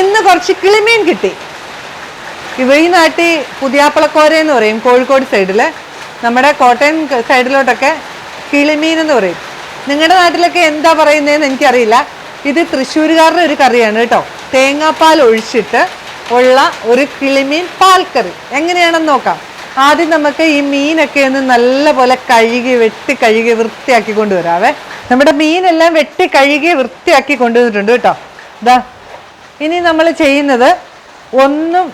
ഇന്ന് കുറച്ച് കിളിമീൻ കിട്ടി. ഇവ ഈ നാട്ടിൽ പുതിയാപ്പളക്കോര എന്ന് പറയും കോഴിക്കോട് സൈഡിൽ നമ്മുടെ കോട്ടയം സൈഡിലോട്ടൊക്കെ കിളിമീൻ എന്ന് പറയും. നിങ്ങളുടെ നാട്ടിലൊക്കെ എന്താ പറയുന്നതെന്ന് എനിക്കറിയില്ല. ഇത് തൃശ്ശൂരുകാരുടെ ഒരു കറിയാണ് കേട്ടോ. തേങ്ങാപ്പാൽ ഒഴിച്ചിട്ട് ഉള്ള ഒരു കിളിമീൻ പാൽക്കറി. എങ്ങനെയാണെന്ന് നോക്കാം. ആദ്യം നമുക്ക് ഈ മീനൊക്കെ ഒന്ന് നല്ലപോലെ കഴുകി വെട്ടി കഴുകി വൃത്തിയാക്കി കൊണ്ടുവരാവേ. നമ്മുടെ മീനെല്ലാം വെട്ടി കഴുകി വൃത്തിയാക്കി കൊണ്ടുവന്നിട്ടുണ്ട് കേട്ടോ. ഇതാ ഇനി നമ്മൾ ചെയ്യുന്നത് ഒന്നും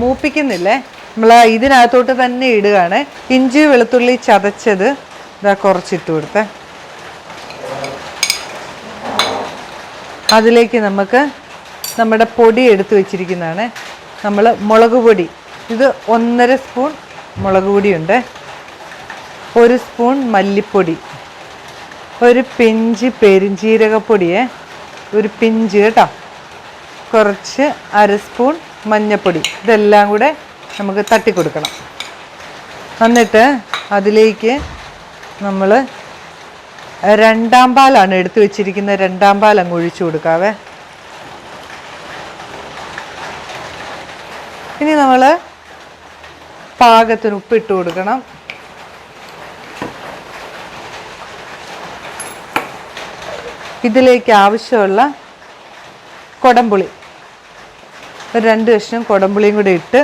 മൂപ്പിക്കുന്നില്ലേ? നമ്മൾ ഇതിനകത്തോട്ട് തന്നെ ഇടുകയാണ്. ഇഞ്ചി വെളുത്തുള്ളി ചതച്ചത് ഇതാ കുറച്ചിട്ട് കൊടുത്തേ. അതിലേക്ക് നമുക്ക് നമ്മുടെ പൊടി എടുത്തു വെച്ചിരിക്കുന്നതാണ്. നമ്മൾ മുളക് പൊടി. ഇത് ഒന്നര സ്പൂൺ മുളക് പൊടിയുണ്ട്. ഒരു സ്പൂൺ മല്ലിപ്പൊടി. ഒരു പിഞ്ച് പെരിഞ്ജീരകപ്പൊടിയെ ഒരു പിഞ്ച് കേട്ടോ. കുറച്ച് അര സ്പൂൺ മഞ്ഞൾപ്പൊടി ഇതെല്ലാം കൂടെ നമുക്ക് തട്ടി കൊടുക്കണം. എന്നിട്ട് അതിലേക്ക് നമ്മൾ രണ്ടാം പാലാണ് എടുത്തു വെച്ചിരിക്കുന്ന രണ്ടാം പാൽ അങ്ങ് ഒഴിച്ചു കൊടുക്കാവേ. ഇനി നമ്മൾ പാകത്തിന് ഉപ്പിട്ട് കൊടുക്കണം. ഇതിലേക്ക് ആവശ്യമുള്ള കൊടംപുളി. ഒരു രണ്ട് കഷ്ണം കുടമ്പുളിയും കൂടി ഇട്ട്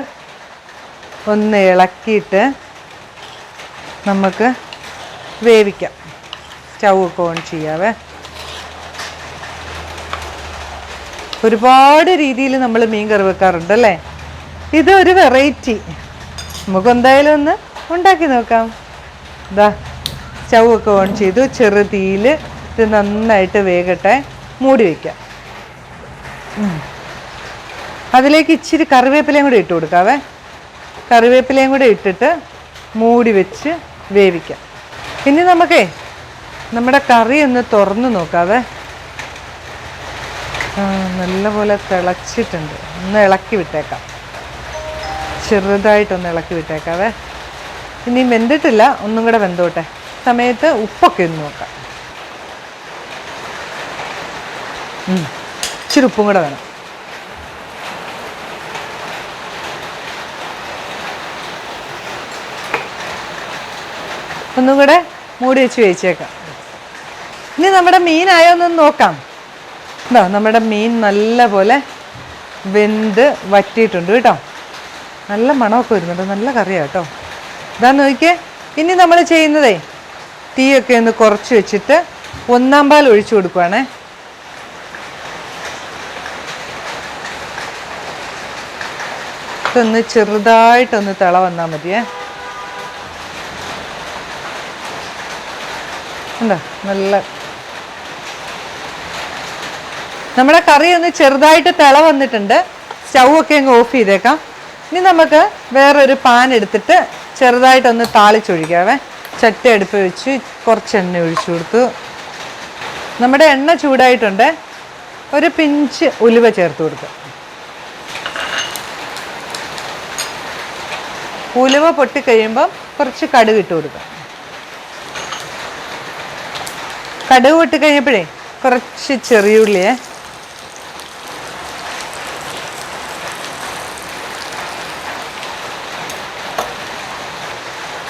ഒന്ന് ഇളക്കിയിട്ട് നമുക്ക് വേവിക്കാം. സ്റ്റൗ ഒക്കെ ഓൺ ചെയ്യാവേ. ഒരുപാട് രീതിയിൽ നമ്മൾ മീൻ കറി വെക്കാറുണ്ട് അല്ലേ? ഒരു വെറൈറ്റി. നമുക്ക് എന്തായാലും ഒന്ന് ഉണ്ടാക്കി നോക്കാം. ഇതാ സ്റ്റൗ ഒക്കെ ഓൺ ചെയ്തു. ചെറു തീയിൽ ഇത് നന്നായിട്ട് വേഗട്ടെ മൂടി വയ്ക്കാം. അതിലേക്ക് ഇച്ചിരി കറിവേപ്പിലയും കൂടി ഇട്ട് കൊടുക്കാവേ. കറിവേപ്പിലയും കൂടി ഇട്ടിട്ട് മൂടി വെച്ച് വേവിക്കാം. ഇനി നമുക്കേ നമ്മുടെ കറി ഒന്ന് തുറന്ന് നോക്കാവേ. നല്ലപോലെ തിളച്ചിട്ടുണ്ട്. ഒന്ന് ഇളക്കി വിട്ടേക്കാം. ചെറുതായിട്ടൊന്ന് ഇളക്കി വിട്ടേക്കാവേ. ഇനി വെന്തിട്ടില്ല ഒന്നും കൂടെ വെന്തോട്ടെ. സമയത്ത് ഉപ്പൊക്കെ ഒന്ന് നോക്കാം. ഇച്ചിരി ഉപ്പും കൂടെ വേണം. ഒന്നും കൂടെ മൂടി വെച്ച് വേവിച്ചേക്കാം. ഇനി നമ്മുടെ മീനായോ ഒന്ന് നോക്കാം. എന്താ നമ്മുടെ മീൻ നല്ല പോലെ വെന്ത് വറ്റിയിട്ടുണ്ട് കേട്ടോ. നല്ല മണമൊക്കെ വരുന്നുണ്ട്. നല്ല കറിയാണ് കേട്ടോ. ഇതാ നോക്കിയേ. ഇനി നമ്മൾ ചെയ്യുന്നതേ തീയൊക്കെ ഒന്ന് കുറച്ച് വെച്ചിട്ട് ഒന്നാം പാൽ ഒഴിച്ചു കൊടുക്കുവാണേ. ഇതൊന്ന് ചെറുതായിട്ടൊന്ന് തിള വന്നാൽ മതിയേ. എന്താ നല്ല നമ്മുടെ കറി ഒന്ന് ചെറുതായിട്ട് തിള വന്നിട്ടുണ്ട്. സ്റ്റൗ ഒക്കെ അങ്ങ് ഓഫ് ചെയ്തേക്കാം. ഇനി നമുക്ക് വേറൊരു പാൻ എടുത്തിട്ട് ചെറുതായിട്ടൊന്ന് താളിച്ചൊഴിക്കാവേ. ചട്ടി അടുപ്പ് വെച്ച് കുറച്ച് എണ്ണ ഒഴിച്ചു കൊടുത്തു. നമ്മുടെ എണ്ണ ചൂടായിട്ടുണ്ട്. ഒരു പിഞ്ച് ഉലുവ ചേർത്ത് കൊടുക്കുക ഉലുവ പൊട്ടിക്കഴിയുമ്പം കുറച്ച് കടുക് ഇട്ട് കൊടുക്കുക കടുക് വിട്ട് കഴിഞ്ഞപ്പോഴേ കുറച്ച് ചെറിയുള്ളിയെ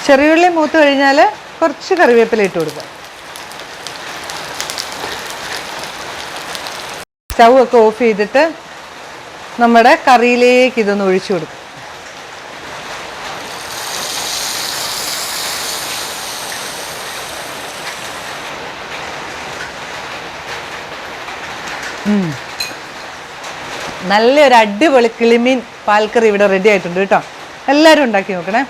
ചെറിയുള്ളി മൂത്ത് കഴിഞ്ഞാൽ കുറച്ച് കറിവേപ്പില ഇട്ട് കൊടുക്കുക. സ്റ്റൗ ഒക്കെ ഓഫ് ചെയ്തിട്ട് നമ്മുടെ കറിയിലേക്ക് ഇതൊന്ന് ഒഴിച്ചു കൊടുക്കും നല്ലൊരു അടിപൊളി കിളിമീൻ പാൽക്കറി ഇവിടെ റെഡി ആയിട്ടുണ്ട് കേട്ടോ. എല്ലാവരും ഉണ്ടാക്കി നോക്കണേ.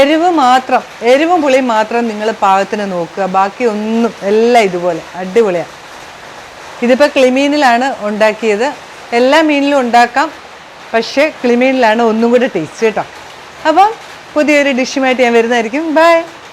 എരിവ് മാത്രം എരിവും പുളിയും മാത്രം നിങ്ങൾ പാകത്തിന് നോക്കുക. ബാക്കി ഒന്നും എല്ലാം ഇതുപോലെ അടിപൊളിയാണ് ഇതിപ്പോൾ കിളിമീനിലാണ് ഉണ്ടാക്കിയത്. എല്ലാ മീനിലും ഉണ്ടാക്കാം പക്ഷേ കിളിമീനിലാണ് ഒന്നും കൂടെ ടേസ്റ്റ് കേട്ടോ. അപ്പം പുതിയൊരു ഡിഷുമായിട്ട് ഞാൻ വരുന്നതായിരിക്കും. ബൈ